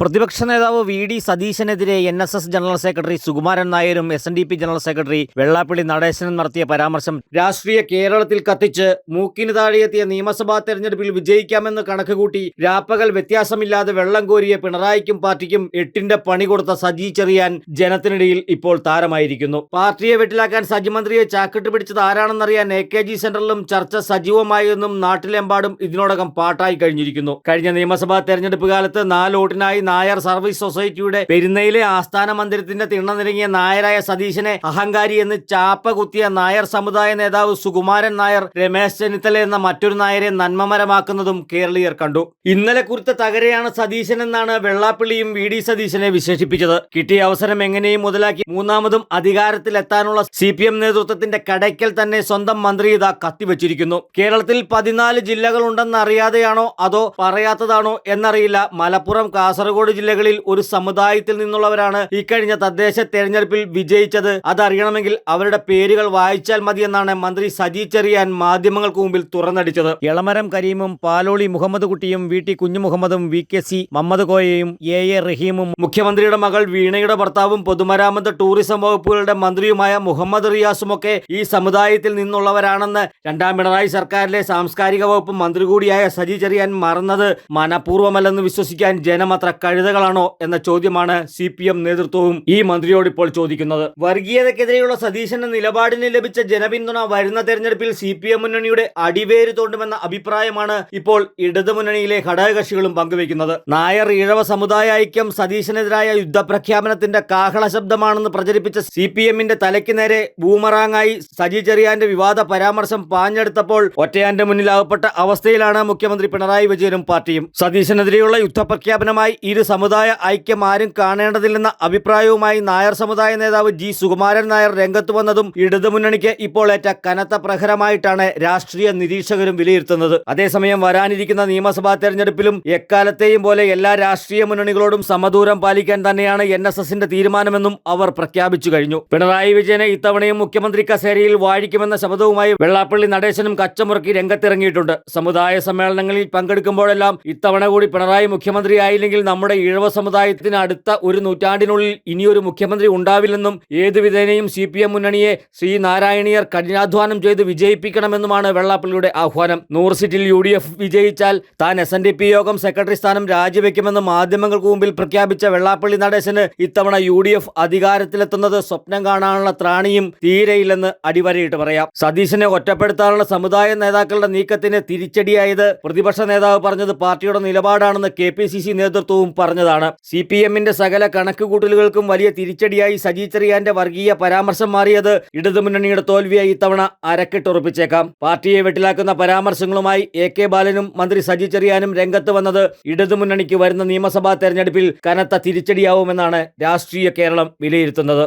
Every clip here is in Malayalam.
പ്രതിപക്ഷ നേതാവ് V D സതീശനെതിരെ N S S general secretary Sukumaran നായരും S N D P general secretary Vellappally നടേശനും നടത്തിയ പരാമർശം രാഷ്ട്രീയ കേരളത്തിൽ കത്തിച്ച് മൂക്കിന് താഴെയെത്തിയ നിയമസഭാ തെരഞ്ഞെടുപ്പിൽ വിജയിക്കാമെന്ന് കണക്കുകൂട്ടി രാപ്പകൽ വ്യത്യാസമില്ലാതെ വെള്ളം കോരിയ പിണറായിക്കും പാർട്ടിക്കും എട്ടിന്റെ പണി കൊടുത്ത സജി ചെറിയാൻ ജനത്തിനിടയിൽ ഇപ്പോൾ താരമായിരിക്കുന്നു. പാർട്ടിയെ വെട്ടിലാക്കാൻ സജി മന്ത്രിയെ ചാക്കിട്ട് പിടിച്ചത് ആരാണെന്നറിയാൻ എ കെ ജി സെന്ററിലും ചർച്ച സജീവമായെന്നും നാട്ടിലെമ്പാടും ഇതിനോടകം പാട്ടായി കഴിഞ്ഞിരിക്കുന്നു. കഴിഞ്ഞ നിയമസഭാ തെരഞ്ഞെടുപ്പ് കാലത്ത് നാല് വോട്ടിനായി നായർ സർവീസ് സൊസൈറ്റിയുടെ പെരുന്നയിലെ ആസ്ഥാന മന്ദിരത്തിന്റെ തിണ്ണനിരങ്ങിയ നായരായ സതീശനെ അഹങ്കാരി എന്ന് ചാപ്പ കുത്തിയ നായർ സമുദായ നേതാവ് സുകുമാരൻ നായർ രമേശ് ചെന്നിത്തല എന്ന മറ്റൊരു നായരെ നന്മമരമാക്കുന്നതും കേരളീയർ കണ്ടു. ഇന്നലെ കുറിച്ച തകരയാണ് സതീശൻ എന്നാണ് വെള്ളാപ്പള്ളിയും വി ഡി സതീശനെ വിശേഷിപ്പിച്ചത്. കിട്ടിയ അവസരം എങ്ങനെയും മുതലാക്കി മൂന്നാമതും അധികാരത്തിലെത്താനുള്ള സി പി എം നേതൃത്വത്തിന്റെ കടയ്ക്കൽ തന്നെ സ്വന്തം മന്ത്രി ഇതാ കത്തിവച്ചിരിക്കുന്നു. കേരളത്തിൽ പതിനാല് ജില്ലകളുണ്ടെന്ന് അറിയാതെയാണോ അതോ പറയാത്തതാണോ എന്നറിയില്ല. മലപ്പുറം കാസർഗോഡ് ജില്ലകളിൽ ഒരു സമുദായത്തിൽ നിന്നുള്ളവരാണ് ഇക്കഴിഞ്ഞ തദ്ദേശ തെരഞ്ഞെടുപ്പിൽ വിജയിച്ചത്. അതറിയണമെങ്കിൽ അവരുടെ പേരുകൾ വായിച്ചാൽ മതിയെന്നാണ് മന്ത്രി സജി ചെറിയാൻ മാധ്യമങ്ങൾക്ക് മുമ്പിൽ തുറന്നടിച്ചത്. എളമരം കരീമും പാലോളി മുഹമ്മദ് കുട്ടിയും വി ടി കുഞ്ഞുമുഹമ്മദും വി കെ സി മമ്മദ് കോയയും എ എ റഹീമും മുഖ്യമന്ത്രിയുടെ മകൾ വീണയുടെ ഭർത്താവും പൊതുമരാമത്ത് ടൂറിസം വകുപ്പുകളുടെ മന്ത്രിയുമായ മുഹമ്മദ് റിയാസുമൊക്കെ ഈ സമുദായത്തിൽ നിന്നുള്ളവരാണെന്ന് രണ്ടാം പിണറായി സർക്കാരിലെ സാംസ്കാരിക വകുപ്പ് മന്ത്രി കൂടിയായ സജി ചെറിയാൻ മറന്നത് മനഃപൂർവമല്ലെന്ന് വിശ്വസിക്കാൻ ജനമത്ര കഴുതകളാണോ എന്ന ചോദ്യമാണ് സി പി എം നേതൃത്വവും ഈ മന്ത്രിയോട് ഇപ്പോൾ ചോദിക്കുന്നത്. വർഗീയതക്കെതിരെയുള്ള സതീശന്റെ നിലപാടിന് ലഭിച്ച ജനപിന്തുണ വരുന്ന തെരഞ്ഞെടുപ്പിൽ സി പി എം മുന്നണിയുടെ അടിവേര് തോണ്ടുമെന്ന അഭിപ്രായമാണ് ഇപ്പോൾ ഇടതുമുന്നണിയിലെ ഘടകകക്ഷികളും പങ്കുവയ്ക്കുന്നത്. നായർ ഇഴവ സമുദായ ഐക്യം സതീശനെതിരായ യുദ്ധപ്രഖ്യാപനത്തിന്റെ കാഹള ശബ്ദമാണെന്ന് പ്രചരിപ്പിച്ച സി പി എമ്മിന്റെ തലയ്ക്ക് നേരെ ബൂമറാങ്ങായി സജി ചെറിയാന്റെ വിവാദ പരാമർശം പാഞ്ഞെടുത്തപ്പോൾ ഒറ്റയാന്റെ മുന്നിൽ അകപ്പെട്ട അവസ്ഥയിലാണ് മുഖ്യമന്ത്രി പിണറായി വിജയനും പാർട്ടിയും. സതീശനെതിരെയുള്ള യുദ്ധപ്രഖ്യാപനമായി ഇരു സമുദായ ഐക്യം ആരും കാണേണ്ടതില്ലെന്ന അഭിപ്രായവുമായി നായർ സമുദായ നേതാവ് ജി സുകുമാരൻ നായർ രംഗത്ത് വന്നതും ഇടതുമുന്നണിക്ക് ഇപ്പോൾ ഏറ്റ കനത്ത പ്രഹരമായിട്ടാണ് രാഷ്ട്രീയ നിരീക്ഷകരും വിലയിരുത്തുന്നത്. അതേസമയം വരാനിരിക്കുന്ന നിയമസഭാ തെരഞ്ഞെടുപ്പിലും എക്കാലത്തെയും പോലെ എല്ലാ രാഷ്ട്രീയ മുന്നണികളോടും സമദൂരം പാലിക്കാൻ തന്നെയാണ് എൻ എസ് എസിന്റെ തീരുമാനമെന്നും അവർ പ്രഖ്യാപിച്ചു കഴിഞ്ഞു. പിണറായി വിജയനെ ഇത്തവണയും മുഖ്യമന്ത്രി കസേരയിൽ വാഴിക്കുമെന്ന ശബ്ദവുമായി വെള്ളാപ്പള്ളി നടേശനും കച്ചമുറക്കി രംഗത്തിറങ്ങിയിട്ടുണ്ട്. സമുദായ സമ്മേളനങ്ങളിൽ പങ്കെടുക്കുമ്പോഴെല്ലാം ഇത്തവണ കൂടി പിണറായി മുഖ്യമന്ത്രിയായില്ലെങ്കിൽ നമ്മുടെ ഈഴവ സമുദായത്തിന് അടുത്ത ഒരു നൂറ്റാണ്ടിനുള്ളിൽ ഇനിയൊരു മുഖ്യമന്ത്രി ഉണ്ടാവില്ലെന്നും ഏതുവിധേനയും സി പി എം മുന്നണിയെ ശ്രീ നാരായണീയർ കഠിനാധ്വാനം ചെയ്ത് വിജയിപ്പിക്കണമെന്നുമാണ് വെള്ളാപ്പള്ളിയുടെ ആഹ്വാനം. നൂറ് സീറ്റിൽ യു ഡി എഫ് വിജയിച്ചാൽ താൻ S N D P Yogam secretary സ്ഥാനം രാജിവെക്കുമെന്ന് മാധ്യമങ്ങൾക്ക് മുമ്പിൽ പ്രഖ്യാപിച്ച വെള്ളാപ്പള്ളി നടേശന് ഇത്തവണ യു ഡി എഫ് അധികാരത്തിലെത്തുന്നത് സ്വപ്നം കാണാനുള്ള ത്രാണിയും തീരയില്ലെന്ന് അടിവരയിട്ട് പറയാം. സതീശനെ ഒറ്റപ്പെടുത്താനുള്ള സമുദായ നേതാക്കളുടെ നീക്കത്തിന് തിരിച്ചടിയായത് പ്രതിപക്ഷ നേതാവ് പറഞ്ഞത് പാർട്ടിയുടെ നിലപാടാണെന്ന് കെ പി സി സി നേതൃത്വവും പറഞ്ഞതാണ്. സി പി എമ്മിന്റെ സകല കണക്കുകൂട്ടലുകൾക്കും വലിയ തിരിച്ചടിയായി സജി ചെറിയാന്റെ വർഗീയ പരാമർശം മാറിയത് ഇടതുമുന്നണിയുടെ തോൽവിയായി ഇത്തവണ അരക്കിട്ടുറപ്പിച്ചേക്കാം പാർട്ടിയെ വെട്ടിലാക്കുന്ന പരാമർശങ്ങളുമായി എ കെ ബാലനും മന്ത്രി സജി ചെറിയാനും രംഗത്ത് വന്നത് ഇടതുമുന്നണിക്ക് വരുന്ന നിയമസഭാ തെരഞ്ഞെടുപ്പിൽ കനത്ത തിരിച്ചടിയാവുമെന്നാണ് രാഷ്ട്രീയ കേരളം വിലയിരുത്തുന്നത്.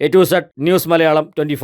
A to Z news Malayalam twenty